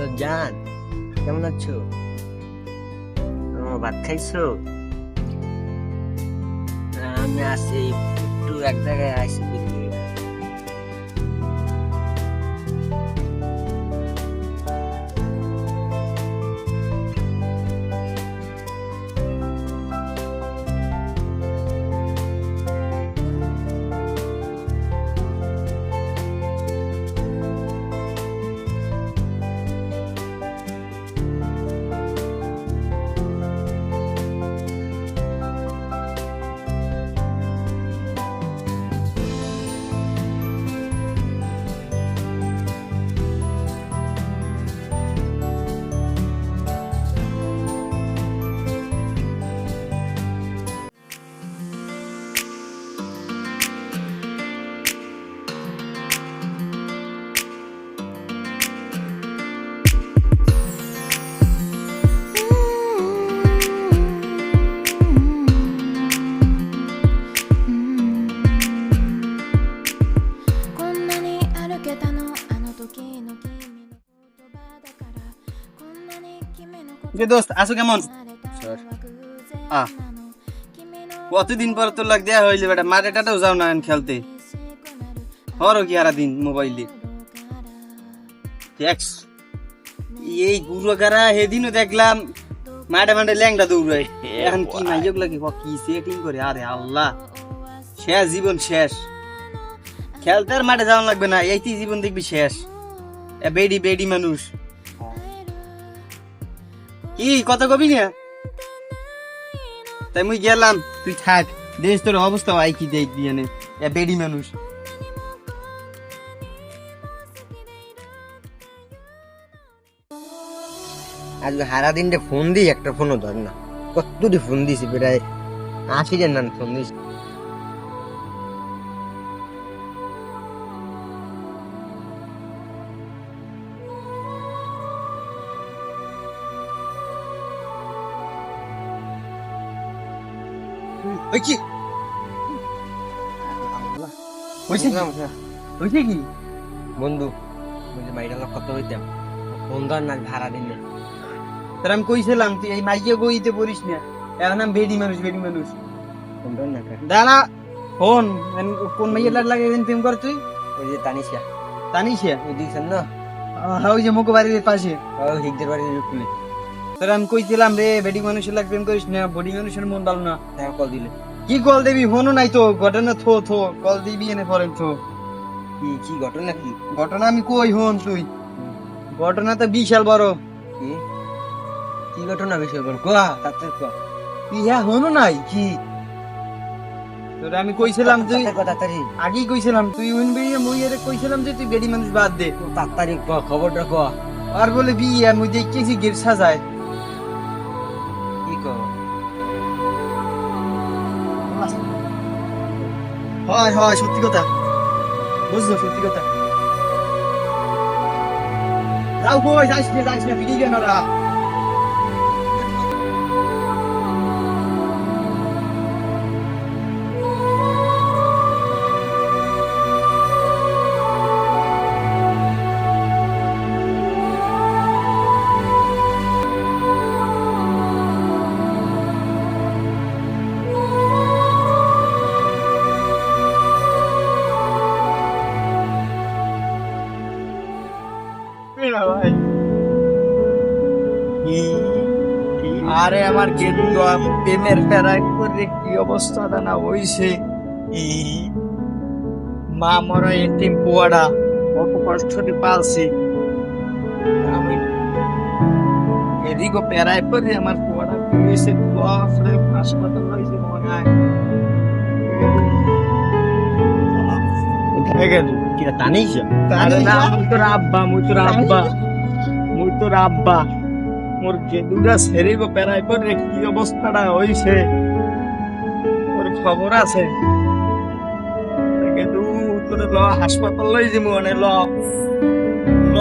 Hello জান কেমন আছো? ভাত খাইছো? আমি আসি একটু এক জায়গায় আসি যে দোস্ত আছো কেমন? স্যার। কতদিন পর তোর লাগ দেয়া হইলে বেটা? মাঠে টাটাও যাও না খেলতে। হরো কি হারা দিন মোবাইলে। দেখছ এই গুরু গারা সেদিনও দেখলাম মাঠে মাঠে ল্যাংটা দৌড়ায়। এখন কি নাইজক লাগে ক কি সেটিং করে? আরে আল্লাহ। শেষ জীবন শেষ। খেলতে আর মাঠে যাওয়া লাগবে না এইটি জীবন দেখবি শেষ। এ বেডি বেডি মানুষ। কি কথা কবি না? তাই মুই গেলাম। তুই থাক, দেশ তোর অবস্থা আই কি দেখ দিয়ে এ বেডি মানুষ। আজ হারা দিনটা ফোন দিই, একটা ফোনও ধর না। কত ফোন দিছি প্রায় আশি জন না, ফোন দিছি। ওই কি? হয়েছে হয়েছে কি? বন্ধু বলছে লোক কত হইতাম? ধর না ভাড়া দিন তার আমি কইছিলাম তুই এই মাইকে বইতে পড়িস না। এখন আমি বেডি মানুষ বেডি মানুষ। ফোন না দাঁড়া ফোন। কোন মাইয়ের লাগ লাগে প্রেম কর তুই? ওই যে তানিশা। জানিস ওই দিয়েছেন না? হ্যাঁ ওই যে মুখ বাড়ির পাশে। ও হিগদের বাড়ি রুকুলে তোর আমি কইছিলাম রে বেডি মানুষের লাগ প্রেম করিস না বডি মানুষের মন ভালো না। তাই কল দিলে। কি কল দিবি? ফোনও নাই তো ঘটনা থো থো কল দিবি এনে পরেন থো। কি কি ঘটনা কি? ঘটনা আমি কই হন তুই? ঘটনা তো বিশাল বড়। কি? কি ঘটনা বিষয় বল কোয়া তাতে কোয়া। তুই হ্যাঁ হনু নাই কি? তোরে আমি কইছিলাম তুই তাড়াতাড়ি। আগেই কইছিলাম তুই উইনবি মুই এর কইছিলাম যে তুই বেডি মানুষ বাদ দে। তাড়াতাড়ি খবরটা কোয়া। আর বলে বিয়ে মুই দেখতেছি গের সাজায় কি কোয়া হয় হয়, সত্যি কথা। বুঝলো, সত্যি কথা। যাও কই যাইস না যাইস না ফিরে গেল রা আরে আমার গেদু প্রেমের প্যারাই করে কি অবস্থাটা না হইছে? মা মরা এতিম পোয়াডা কত কষ্টটি পালছি। আমি এদিকে প্যারাই পরে আমার পোয়াডা কি হয়েছে বাপরে হাসপাতাল হয়েছে মনে হয়। গেল কি তানিশা আরে না মুই তোর আব্বা মুই তোর আব্বা। মুই তোর আব্বা। মোর গেদুটা সেরে গো পেরাই পরে কি অবস্থাটা হইছে? তোর খবর আছে। গেদু তোর ল হাসপাতাল লই যাব মানে ল। ল।